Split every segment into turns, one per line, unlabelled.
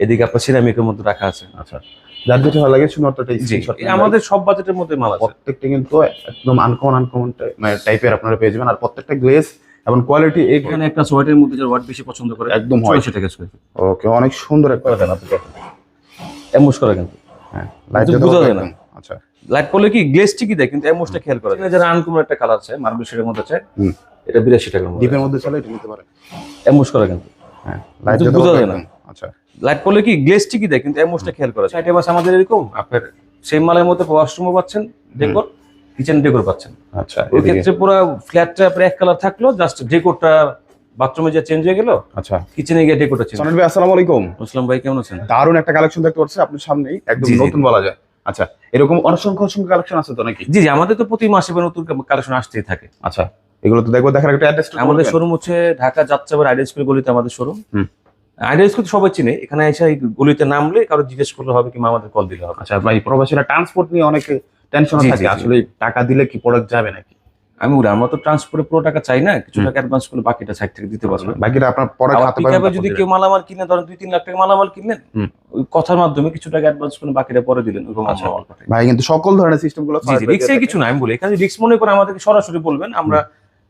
এদিকে আপনার সিরামিকের মধ্যে রাখা আছে।
আচ্ছা। যার যেটা ভালো লাগে
আমাদের সব বাজেটের মধ্যে মাল আছে।
প্রত্যেকটা কিন্তু একদম আনকমন আনকমন টাইপের আপনারা পেয়ে যাবেন। আর প্রত্যেকটা গ্লেস এবং কোয়ালিটি
এখানে একটা সোয়েটের মধ্যে যে ওয়াট বেশি পছন্দ করে
একদম white।
চুরাশি টাকা
ওকে অনেক সুন্দর একটা দেন আপনি।
এমোস করা কিন্তু।
হ্যাঁ লাইট
কিন্তু বোঝা যায় না।
আচ্ছা।
লাইট পড়লে কি গ্লেস ঠিকই দেয় কিন্তু এমোসটা খেয়াল করা যায়। যারা আনকমন একটা কালার আছে মার্বেল শেডের মধ্যে আছে
হুম।
এটা টাকার মধ্যে
ডিপের মধ্যে চলে এটা নিতে পারেন
এমোস করা কিন্তু।
হ্যাঁ লাইট
কিন্তু বোঝা যায় না।
আচ্ছা।
লাইট পড়লে কি গ্লেস ঠিকই দেয় কিন্তু এমোসটা খেয়াল করা যায়। সাইডে আমাদের এরকম আপনার সেম মালের মধ্যে ওয়াশরুমও পাচ্ছেন ডেকোর কিচেন ডেকোর পাচ্ছেন।
আচ্ছা
ওই ক্ষেত্রে পুরো ফ্ল্যাটটা আপনার এক কালার থাকল জাস্ট ডেকোরটা বাথরুমে যা চেঞ্জ হয়ে গেল
আচ্ছা।
কিচেনে গিয়ে ডেকোরটা চেঞ্জ
ভাই আসসালামু আলাইকুম।
মুসলাম ভাই কেমন আছেন?
দারুণ একটা কালেকশন দেখতে পাচ্ছি আপনার সামনেই একদম। নতুন বলা যায়। আচ্ছা এরকম অসংখ্য অসংখ্য কালেকশন আছে তো নাকি?
জি জি আমাদের তো প্রতি মাসে নতুন কালেকশন আসতেই থাকে।
আচ্ছা এগুলো তো দেখব দেখার একটা অ্যাড্রেস
আমাদের শোরুম হচ্ছে ঢাকা যাত্রাবাড়ি আইডিয়া স্কুল গলিতে আমাদের শোরুম
হুম।
আইডিয়া স্কুল সবাই চিনে। এখানে এসে এই গলিতে নামলে কারও জিজ্ঞেস করলে হবে কিংবা আমাদের কল দিলে হবে।
আচ্ছা ভাই প্রবাসীরা ট্রান্সপোর্ট নিয়ে অনেকে টেনশন থাকে। আসলে টাকা দিলে কি প্রোডাক্ট যাবে নাকি?
আমি বলি আমরা তো ট্রান্সপোর্টে পুরো টাকা চাই না। কিছু টাকা অ্যাডভান্স করলে বাকিটা সাইড থেকে দিতে পারবে।
বাকিটা আপনার পরে খাতে পাবেন
যদি কেউ মালামাল কিনে ধরেন দুই তিন লাখ টাকা মালামাল কিনলেন ওই কথার মাধ্যমে কিছু টাকা অ্যাডভান্স করে বাকিটা পরে দিলেন
আচ্ছা।
আমরা মাল পাঠাই।
ভাই কিন্তু সকল ধরনের সিস্টেমগুলো
জি কিছু না আমি বলি। এখানে রিক্স মনে করে আমাদেরকে সরাসরি বলবেন আমরা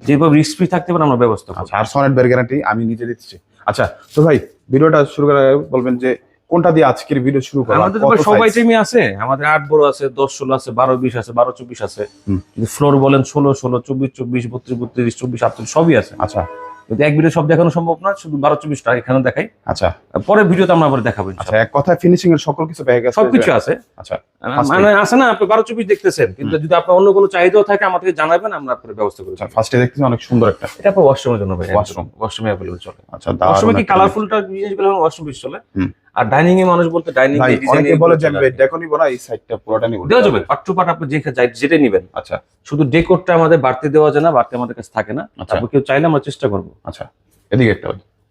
যেভাবে রিস্ক ফ্রি থাকতে পারে আমরা ব্যবস্থা করব।
আচ্ছা আর সনেট বের গ্যারান্টি আমি নিজে দিচ্ছি। আচ্ছা তো ভাই ভিডিওটা শুরু করার বলবেন যে কোনটা দিয়ে আজকের ভিডিও শুরু করব
আমাদের তো সবাই টিমই আছে। আমাদের আট বড় আছে 10 16 আছে 12 20 আছে বারো চব্বিশ আছে।
হুম।
যদি ফ্লোর বলেন ষোলো ষোলো চব্বিশ চব্বিশ বত্রিশ বত্রিশ চব্বিশ আটত্রিশ সবই আছে।
আচ্ছা।
কিন্তু এক ভিডিও সব দেখানো সম্ভব না শুধু বারো চব্বিশটা এখানে দেখাই।
আচ্ছা।
পরে ভিডিওতে আমরা আবার দেখাবো
আচ্ছা এক কথায় ফিনিশিং এর সকল কিছু পেয়ে গেছে।
সবকিছু আছে।
আচ্ছা
মানে আছে না আপনি বারো চব্বিশ দেখতেছেন কিন্তু যদি আপনার অন্য কোনো চাহিদাও থাকে আমাদেরকে জানাবেন আমরা আপনার ব্যবস্থা করে
আচ্ছা ফার্স্টে দেখতেছি অনেক সুন্দর একটা।
এটা আপনার ওয়াশরুমের জন্য ভাই
ওয়াশরুম
ওয়াশরুমে অ্যাভেলেবল চলে।
আচ্ছা
ওয়াশরুমে কি কালারফুলটা জিনিসগুলো ওয়াশরুম বেশি চলে। আর ডাইনিং এ মানুষ বলতে ডাইনিং
অনেকে বলে যে আমি ডেকো নিব না এই সাইডটা পুরোটা নিব।
দেওয়া যাবে আপনি যে যেটা নেবেন।
আচ্ছা।
শুধু ডেকোরটা আমাদের বাড়তে দেওয়া যায় না বাড়তে আমাদের কাছে থাকে না।
আচ্ছা।
তারপর কেউ চাইলে আমরা চেষ্টা করব।
আচ্ছা এদিকে একটা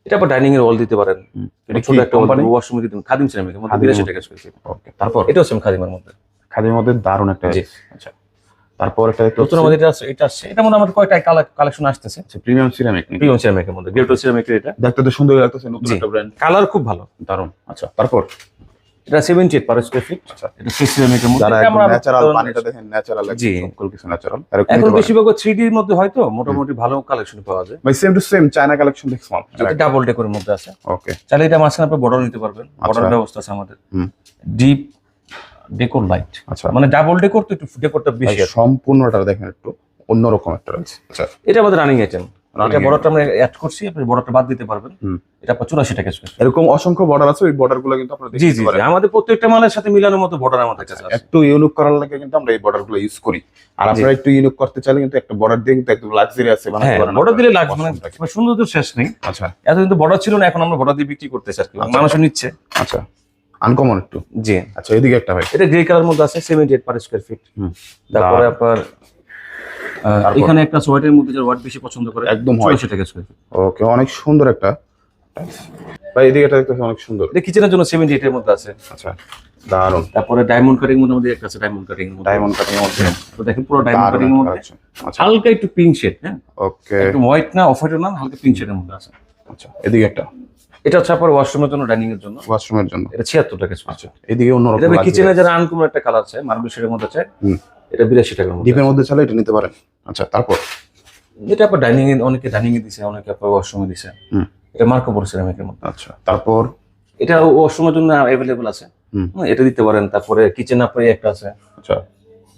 এটা আবার ডাইনিং এর ওয়াল দিতে পারেন। এটা
এটা
ছোট একটা
company?
ওয়াশরুমে দিতে খাদিম সিরামিকের মধ্যে। টাকা স্কোয়ার ফিট
তারপর?
এটাও সেম খাদিমের মধ্যে।
খাদির মধ্যে দারুণ একটা। আচ্ছা। তারপর একটা দেখতে
নতুন আমাদের এটা আছে এটা আসছে এটা মনে আমাদের কয়টা কালেকশন আসতেছে?
প্রিমিয়াম সিরামিক
প্রিমিয়াম সিরামিকের মধ্যে। এটা?
দেখতে তো সুন্দর লাগতেছে নতুন একটা ব্র্যান্ড
কালার খুব ভালো।
দারুণ। আচ্ছা তারপর?
এটা seventy eight per square feet
আচ্ছা
এটা সিরামিকের মধ্যে। এটা আমরা
ন্যাচারাল পানিটা দেখেন ন্যাচারাল
জি।
সকল কিছু ন্যাচারাল
এখন বেশিরভাগ থ্রি ডির মধ্যে হয়তো মোটামুটি ভালো কালেকশন পাওয়া যায়।
ভাই same to same China collection দেখছিলাম
যদি ডাবল ডেকোরের মধ্যে আছে।
ওকে
চাইলে এটা মাঝখানে আপনি বর্ডার নিতে পারবেন। বর্ডার
আচ্ছা।
ব্যবস্থা আছে আমাদের।
হুম।
ডিপ ডেকোর লাইট
আচ্ছা।
মানে ডাবল ডেকোর তো একটু ডেকোরটা বেশি।
সম্পূর্ণটা দেখেন একটু অন্যরকম একটা রয়েছে। আচ্ছা।
এটা আমাদের রানিং আইটেম এটা। বড়টা আমরা অ্যাড করছি আপনি বড়টা বাদ দিতে পারবেন। এটা আপনার চুরাশি টাকা স্কোয়ার
এরকম অসংখ্য বর্ডার আছে ওই বর্ডারগুলো কিন্তু আপনারা
জি জি আমাদের প্রত্যেকটা মালের সাথে মিলানোর মতো বর্ডার আমাদের কাছে আছে।
একটু ইউনিক করার লাগে কিন্তু আমরা এই বর্ডারগুলো ইউজ করি। আর আপনারা একটু ইউনিক করতে চাইলে কিন্তু একটা বর্ডার দিয়ে কিন্তু একদম লাক্সারি আছে
হ্যাঁ বর্ডার দিলে। লাগবে মানে সুন্দর তো শেষ নেই।
আচ্ছা।
এত কিন্তু বর্ডার ছিল না এখন আমরা বর্ডার দিয়ে বিক্রি করতেছি আর কি
আচ্ছা।
মানুষ নিচ্ছে।
আচ্ছা। আনকমন একটু?
জি।
আচ্ছা এদিকে একটা ভাই।
এটা গ্রে কালার মধ্যে আছে seventy eight per square feet তারপরে। আপনার এখানে একটা সোয়েটের মধ্যে যে ওয়াট বেশি পছন্দ করে
একদম।
চুরাশি টাকা স্কোয়ার ফিট
ওকে অনেক সুন্দর একটা। ভাই এদিকে একটা দেখতেছি অনেক সুন্দর।
এটা কিচেনের জন্য সেভেন্টি এইটের মধ্যে আছে।
আচ্ছা দারুণ।
তারপরে ডায়মন্ড কাটিং মধ্যে আমাদের একটা আছে ডায়মন্ড কাটিং
ডায়মন্ড কাটিং মধ্যে।
তো দেখেন পুরো ডায়মন্ড কাটিং মধ্যে।
আচ্ছা
হালকা একটু পিঙ্ক শেড হ্যাঁ?
ওকে।
একটু হোয়াইট না অফ হোয়াইট না হালকা পিঙ্ক শেডের মধ্যে আছে।
আচ্ছা এদিকে একটা।
এটা হচ্ছে আপনার ওয়াশরুমের জন্য ডাইনিং এর জন্য।
ওয়াশরুমের জন্য।
এটা ছিয়াত্তর টাকা স্কোয়ার
আচ্ছা এদিকে অন্যরকম
এটা। কিচেনে যারা আনকমন একটা কালার আছে মার্বেল শেডের মধ্যে আছে এটা বিরাশি টাকার মধ্যে
ডিপের মধ্যে এটা নিতে পারেন। আচ্ছা তারপর?
এটা আপনার ডাইনিং এ অনেকে ডাইনিং এ দিছে অনেকে আপনার ওয়াশরুমে দিছে। এটা মার্কো পড়ছে সিরামিকের মধ্যে।
আচ্ছা তারপর?
এটা ওয়াশরুমের জন্য অ্যাভেলেবল আছে। এটা দিতে পারেন। তারপরে কিচেন আপনার একটা আছে।
আচ্ছা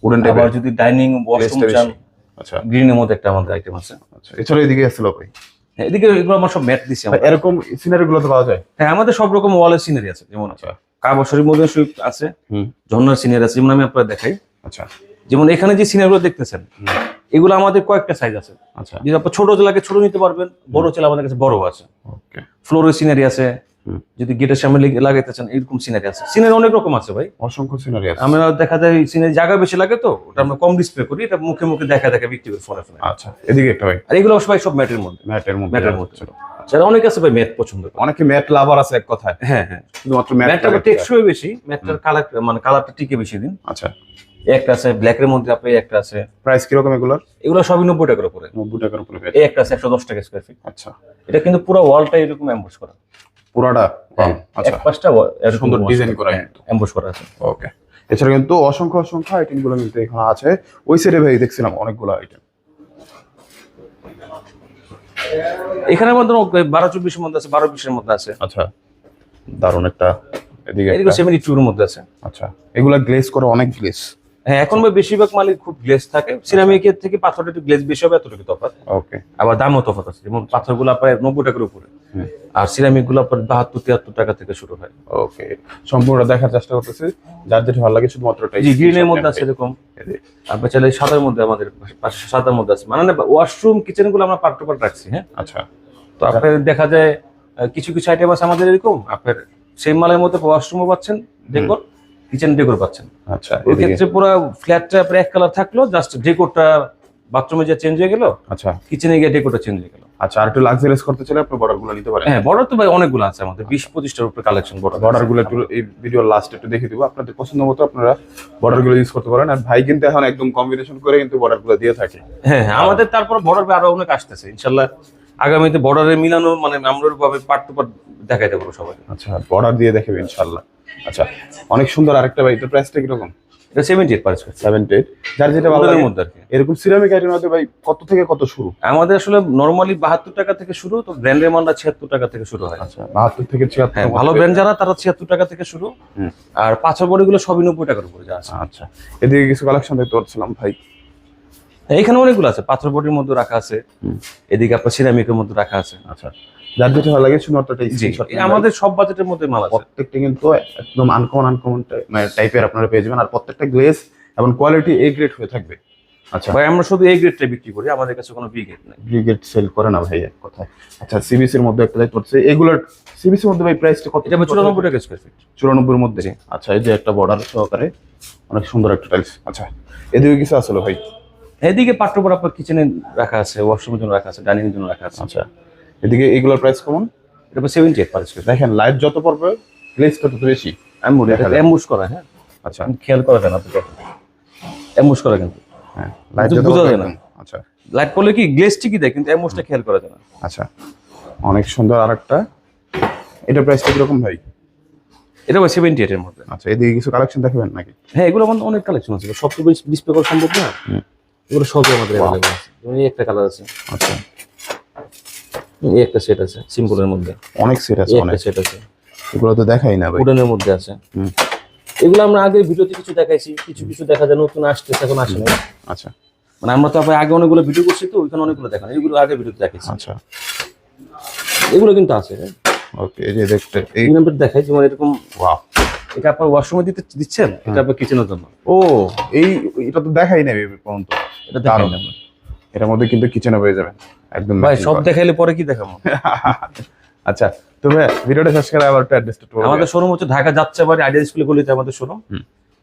উডেন
আবার
টাইপের
যদি ডাইনিং ওয়াশরুম চান।
আচ্ছা।
গ্রিনের মধ্যে একটা আমাদের আইটেম আছে।
আচ্ছা এছাড়া এদিকে ভাই।
হ্যাঁ, এদিকে এগুলো আমার সব ম্যাট দিছি আমরা।
এরকম সিনারি গুলো তো পাওয়া যায়।
হ্যাঁ আমাদের সব রকম ওয়ালের সিনারি আছে যেমন
আছে।
কাবাসরের মধ্যে সুইফট আছে ঝর্ণার সিনারি আছে যেমন আমি আপনার দেখাই।
আচ্ছা।
যেমন এখানে যে সিনারিগুলো দেখতেছেন এগুলো আমাদের কয়েকটা সাইজ আছে।
আচ্ছা।
যদি আপনার ছোট জেলাকে ছোট নিতে পারবেন বড় জেলা আমাদের কাছে বড় আছে।
ওকে
ফ্লোরের সিনারি আছে। যদি গেটের সামনে লাগাইতে চান এরকম সিনারি আছে। সিনারি অনেক রকম আছে ভাই।
অসংখ্য সিনারি আছে।
আমরা দেখা যায় সিনারি জায়গা বেশি লাগে তো ওটা আমরা কম ডিসপ্লে করি এটা মুখে মুখে দেখা দেখা বিক্রি করি ফোনে ফোনে
আচ্ছা এদিকে একটা ভাই।
আর এগুলো সবাই সব ম্যাটের মধ্যে।
ম্যাটের মধ্যে
ম্যাটের মধ্যে। যারা অনেক আছে ভাই ম্যাট পছন্দ করে।
অনেকে ম্যাট লাভার আছে এক কথায়।
হ্যাঁ হ্যাঁ।
শুধুমাত্র
ম্যাটটা টেকসই বেশি ম্যাটটার কালার মানে কালারটা টিকে বেশি দিন।
আচ্ছা।
একটা আছে ব্ল্যাকের মধ্যে আপনি একটা আছে।
প্রাইস কীরকম এগুলোর?
এগুলো সবই নব্বই টাকার উপরে।
নব্বই টাকার উপরে।
এই একটা আছে একশো দশ টাকা স্কোয়ার ফিট
আচ্ছা।
এটা কিন্তু পুরো ওয়ালটা এরকম অ্যাম্বুস করা।
পুরাটা
হ্যাঁ,
আচ্ছা।
এক পাশটা
সুন্দর ডিজাইন করা
এমবোস করা আছে।
ওকে এছাড়া কিন্তু অসংখ্য অসংখ্য আইটেমগুলো কিন্তু এখানে আছে। ওই সাইডে ভাই দেখছিলাম অনেকগুলো আইটেম
এখানের মধ্যে বারো চব্বিশের মধ্যে আছে বারো বিশের মধ্যে আছে।
আচ্ছা। দারুণ একটা এদিকে।
সেভেন্টি টুর মধ্যে আছে।
আচ্ছা। এগুলা গ্লেজ করে অনেক গ্লেজ
হ্যাঁ এখন বেশিরভাগ মালিক খুব গ্লেজ থাকে। সিরামিকের থেকে পাথরটা একটু গ্লেজ বেশি হবে এতটুকু তফাৎ।
ওকে
আবার দামও তফাৎ আছে। যেমন পাথরগুলো প্রায় নব্বই টাকার উপরে। আর সিরামিকগুলো আপনার বাহাত্তর তিয়াত্তর টাকা থেকে শুরু হয়।
ওকে সম্পূর্ণ দেখার চেষ্টা করতেছি। যার যেটা ভালো লাগে শুধুমাত্র
জি গ্রিনের মধ্যে আছে এরকম। আপনার চাইলে সাদার মধ্যে আমাদের সাদার মধ্যে আছে। মানে ওয়াশরুম কিচেনগুলো আমরা পার্ট টু পার্ট রাখছি হ্যাঁ?
আচ্ছা।
তো আপনার দেখা যায় কিছু কিছু আইটেম আছে আমাদের এরকম। আপনার সেই মালের মধ্যে ওয়াশরুমও পাচ্ছেন ডেকোর কিচেন ডেকোর পাচ্ছেন।
আচ্ছা
ওই ক্ষেত্রে পুরো ফ্ল্যাটটা আপনার এক কালার থাকল জাস্ট ডেকোরটা বাথরুমে যে চেঞ্জ হয়ে গেল
আচ্ছা।
কিচেনে গিয়ে ডেকোরটা চেঞ্জ হয়ে গেল।
আচ্ছা আর একটু লাক্সারিয়াস করতে চাইলে আপনি বর্ডারগুলো নিতে পারেন।
হ্যাঁ বড় তো ভাই অনেকগুলো আছে আমাদের বিশ পঁচিশটার উপরে কালেকশন
বর্ডারগুলো একটু এই ভিডিও লাস্ট একটু দেখে দিব। আপনাদের পছন্দ মতো আপনারা বর্ডারগুলো ইউজ করতে পারেন। আর ভাই কিন্তু এখন একদম কম্বিনেশন করে কিন্তু বর্ডারগুলো দিয়ে থাকে।
হ্যাঁ হ্যাঁ আমাদের তারপর বর্ডার আরও অনেক আসতেছে ইনশাল্লাহ আগামীতে বর্ডারে মিলানো মানে আমরা ভাবে পার্ট টু পার্ট দেখাইতে পারব সবাই
আচ্ছা বর্ডার দিয়ে দেখাবে ইনশাল্লাহ। আচ্ছা অনেক সুন্দর আরেকটা ভাই এটার প্রাইসটা কীরকম?
এটা seventy eight percent
seven eight যার যেটা ভালো লাগে
মধ্যে আর কি।
এরকম সিরামিক আইটেম ভাই কত থেকে কত শুরু?
আমাদের আসলে নর্মালি বাহাত্তর টাকা থেকে শুরু তো ব্র্যান্ডের মালটা ছিয়াত্তর টাকা থেকে শুরু হয়।
আচ্ছা বাহাত্তর থেকে ছিয়াত্তর
হ্যাঁ ভালো ব্র্যান্ড যারা তারা ছিয়াত্তর টাকা থেকে শুরু। আর পাঁচর বডিগুলো সবই নব্বই টাকার উপরে যা আছে।
আচ্ছা এদিকে কিছু কালেকশন দেখতে পাচ্ছিলাম ভাই।
এখানে অনেকগুলো আছে পাথর বডির মধ্যে রাখা আছে। এদিকে আপনার সিরামিকের মধ্যে রাখা আছে।
আচ্ছা। যার যেটা ভালো লাগে
এই
নেবেন।
আমাদের সব বাজেটের মধ্যে মাল আছে।
প্রত্যেকটা কিন্তু একদম আনকমন আনকমন টাইপের আপনারা পেয়ে যাবেন। আর প্রত্যেকটা গ্লেস এবং কোয়ালিটি এ গ্রেড হয়ে থাকবে। আচ্ছা।
ভাই আমরা শুধু এই গ্রেডটা বিক্রি করি আমাদের কাছে কোনো বি গ্রেড নেই।
ব্রিগেড সেল করে না ভাই এক কথায়। আচ্ছা সিবিসির মধ্যে একটা দেখতে পাচ্ছি। এগুলোর সিবিসির মধ্যে ভাই প্রাইসটা কত?
এটা ভাই চুরানব্বই টাকা স্কোয়ার ফিট
চুরানব্বইয়ের মধ্যে। আচ্ছা এই যে একটা বর্ডার সহকারে অনেক সুন্দর একটা টাইলস আচ্ছা এদিকে কিছু আসলে ভাই?
এদিকে পাট্টপর আপনার কিচেনে রাখা আছে ওয়াশরুমের জন্য রাখা আছে ডাইনিং এর জন্য রাখা আছে।
আচ্ছা। এদিকে এগুলোর প্রাইস কেমন?
এটা সেভেন্টি এইট পার
দেখেন লাইট যত পড়বে গ্লেসটা তত বেশি।
অ্যাম্বুশ করা হ্যাঁ?
আচ্ছা।
খেয়াল করা যায় না আপনি অ্যাম্বুশ করা কিন্তু।
হ্যাঁ লাইট যত
বোঝা যায় না।
আচ্ছা।
লাইট পড়লে কি গ্লেস ঠিকই দেয় কিন্তু অ্যাম্বুশটা খেয়াল করা যায় না।
আচ্ছা। অনেক সুন্দর আরেকটা। এটা প্রাইসটা কীরকম ভাই?
এটা ভাই সেভেন্টি এইট এর মধ্যে।
আচ্ছা এদিকে কিছু কালেকশন দেখাবেন নাকি?
হ্যাঁ এগুলো আমাদের অনেক কালেকশন আছে। সব তো ডিসপ্লে করা সম্ভব না? এগুলো সবই আমাদের অ্যাভেলেবল আছে। একটা কালার আছে।
আচ্ছা।
এই একটা সেট আছে সিম্পলের মধ্যে।
অনেক সেট আছে অনেক।
সেট আছে।
এগুলো তো দেখাই না ভাই।
উডেনের মধ্যে আছে। এগুলো আমরা আগে ভিডিওতে কিছু দেখাইছি কিছু কিছু দেখা যায় নতুন আসতেছে এখন আসে না
আচ্ছা।
মানে আমরা তো আগে অনেকগুলো ভিডিও করছি তো ওইখানে অনেকগুলো দেখানো এগুলো আগে ভিডিওতে দেখাইছি।
আচ্ছা।
এগুলো কিন্তু আছে হ্যাঁ।
ওকে এই যে দেখতে এই
নম্বর দেখাই যেমন এরকম
ওয়াও।
এটা আপনার ওয়াশরুমে দিতে দিচ্ছেন? এটা আপনার কিচেনের জন্য।
ও এই এটা তো দেখাই এই পর্যন্ত।
এটা দেখাই। না।
এটার মধ্যে কিন্তু কিচেনে পেয়ে যাবেন একদম
ভাই সব দেখাইলে পরে কি দেখাবো?
আচ্ছা তুমি ভিডিওটা শেষ করে আবার একটু অ্যাড্রেসটা
আমাদের শোরুম হচ্ছে ঢাকা যাচ্ছে বাড়ি আইডিয়া স্কুলে গলিতে আমাদের শোরুম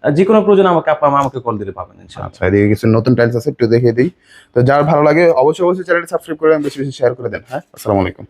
যে কোনো প্রয়োজন আমাকে আপা আমাকে কল দিলে পাবেন ইনশাআল্লাহ।
আচ্ছা এদিকে কিছু নতুন টাইলস আছে একটু দেখিয়ে দিই। তো যার ভালো লাগে অবশ্যই অবশ্যই চ্যানেলটি সাবস্ক্রাইব করে দেন বেশি বেশি শেয়ার করে দেন হ্যাঁ? আসসালামু আলাইকুম।